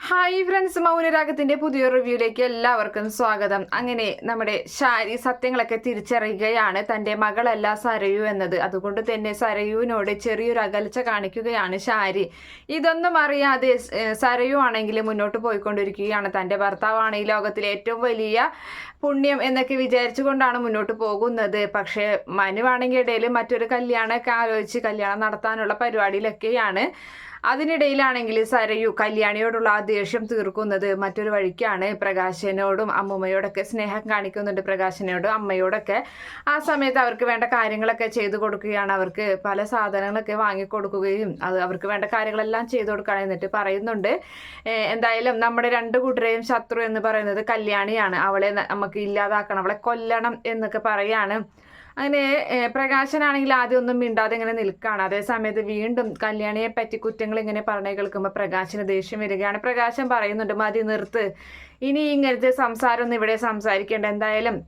Hi friends മൗനരാഗത്തിന്റെ പുതിയ റിവ്യൂയിലേക്ക് എല്ലാവർക്കും സ്വാഗതം. അങ്ങനെ നമ്മുടെ ശാരി സത്യങ്ങളൊക്കെ തിരിച്ചറിയുകയാണ് തന്റെ മകളല്ല സരയു എന്നത്. അതുകൊണ്ട് തന്നെ സരയുവിനോട് ചെറിയൊരു അകൽച്ച കാണിക്കുകയാണ് ശാരി. ഇതൊന്നും അറിയാതെ സരയു ആണെങ്കിൽ മുന്നോട്ട് പോയിക്കൊണ്ടിരിക്കുകയാണ്. തന്റെ ഭർത്താവാണ് ഈ ലോകത്തിലെ ഏറ്റവും വലിയ പുണ്യം എന്നൊക്കെ വിചാരിച്ചുകൊണ്ടാണ് മുന്നോട്ട് പോകുന്നത്. പക്ഷേ മനുവാണെങ്കിൽ ഇടയിൽ മറ്റൊരു കല്യാണമൊക്കെ ആലോചിച്ച് കല്യാണം നടത്താനുള്ള പരിപാടിയിലൊക്കെയാണ് അതിനിടയിലാണെങ്കിൽ സരയു കല്യാണിയോടുള്ള ആ ദേഷ്യം തീർക്കുന്നത് മറ്റൊരു വഴിക്കാണ്. പ്രകാശനോടും അമ്മൂമ്മയോടൊക്കെ സ്നേഹം കാണിക്കുന്നുണ്ട് പ്രകാശനോടും അമ്മയോടൊക്കെ. ആ സമയത്ത് അവർക്ക് വേണ്ട കാര്യങ്ങളൊക്കെ ചെയ്തു കൊടുക്കുകയാണ്. അവർക്ക് പല സാധനങ്ങളൊക്കെ വാങ്ങിക്കൊടുക്കുകയും അത് അവർക്ക് വേണ്ട കാര്യങ്ങളെല്ലാം ചെയ്തു കൊടുക്കുകയാണ് എന്നിട്ട് പറയുന്നുണ്ട്. എന്തായാലും നമ്മുടെ രണ്ട് കൂട്ടരെയും ശത്രു എന്ന് പറയുന്നത് കല്യാണിയാണ്. അവളെ നമുക്ക് ഇല്ലാതാക്കണം. അവളെ കൊല്ലണം എന്നൊക്കെ പറയാണ്. അങ്ങനെ പ്രകാശനാണെങ്കിൽ ആദ്യം ഒന്നും മിണ്ടാതെ ഇങ്ങനെ നിൽക്കുകയാണ് അതേ സമയത്ത് വീണ്ടും കല്യാണിയെ പറ്റി കുറ്റങ്ങൾ ഇങ്ങനെ പറഞ്ഞു കേൾക്കുമ്പോൾ പ്രകാശന് ദേഷ്യം വരികയാണ്. പ്രകാശൻ പറയുന്നുണ്ട് മതി നിർത്ത്. ഇനി ഇങ്ങനത്തെ സംസാരമൊന്നും ഇവിടെ സംസാരിക്കേണ്ട. എന്തായാലും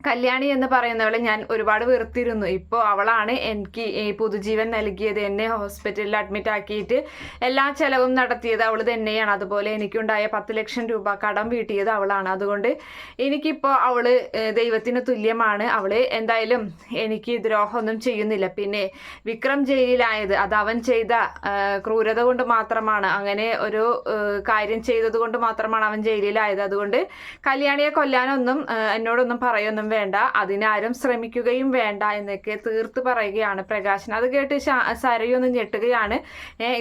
കല്യാണി എന്ന് പറയുന്നവളെ ഞാൻ ഒരുപാട് വെറുത്തിരുന്നു. ഇപ്പോൾ അവളാണ് എനിക്ക് ഈ പുതുജീവൻ നൽകിയത്. എന്നെ ഹോസ്പിറ്റലിൽ അഡ്മിറ്റ് ആക്കിയിട്ട് എല്ലാ ചെലവും നടത്തിയത് അവൾ തന്നെയാണ്. അതുപോലെ എനിക്കുണ്ടായ പത്ത് ലക്ഷം രൂപ കടം വീട്ടിയത് അവളാണ്. അതുകൊണ്ട് എനിക്കിപ്പോൾ ഏഹ്, ദൈവത്തിന് തുല്യമാണ്. അവൾ എന്തായാലും എനിക്ക് ദ്രോഹമൊന്നും ചെയ്യുന്നില്ല. പിന്നെ വിക്രം ജയിലിലായത്. അത് അവൻ ചെയ്ത ക്രൂരത കൊണ്ട് മാത്രമാണ്. അങ്ങനെ ഒരു കാര്യം ചെയ്തത് കൊണ്ട് മാത്രമാണ് അവൻ ജയിലിലായത്. അതുകൊണ്ട് കല്യാണിയെ കൊല്ലാനൊന്നും എന്നോടൊന്നും പറയൊന്നും വേണ്ട അതിനാരും ശ്രമിക്കുകയും വേണ്ട എന്നൊക്കെ തീർത്ത് പറയുകയാണ് പ്രകാശൻ. അത് കേട്ട് സരയൊന്ന് ഞെട്ടുകയാണ്.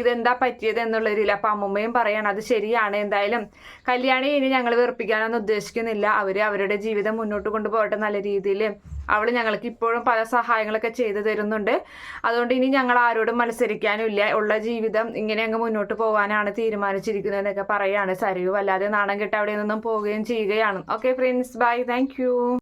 ഇതെന്താ പറ്റിയത് എന്നുള്ള രീതിയിൽ അപ്പം അമ്മുമ്മയും പറയാണ് അത് ശരിയാണ് എന്തായാലും. കല്യാണി ഇനി ഞങ്ങൾ വെറുപ്പിക്കാനൊന്നും ഉദ്ദേശിക്കുന്നില്ല. അവർ അവരുടെ ജീവിതം മുന്നോട്ട് കൊണ്ടുപോകട്ടെ നല്ല രീതിയിൽ അവൾ ഞങ്ങൾക്ക് ഇപ്പോഴും പല സഹായങ്ങളൊക്കെ ചെയ്തു തരുന്നുണ്ട്. അതുകൊണ്ട് ഇനി ഞങ്ങൾ ആരോടും മത്സരിക്കാനില്ല ഉള്ള ജീവിതം ഇങ്ങനെ അങ്ങ് മുന്നോട്ട് പോകാനാണ് തീരുമാനിച്ചിരിക്കുന്നത് എന്നൊക്കെ പറയുകയാണ് സരയു. അല്ലാതെ നാണം കെട്ട് അവിടെ നിന്നും പോവുകയും ചെയ്യുകയാണ്. Okay friends bye thank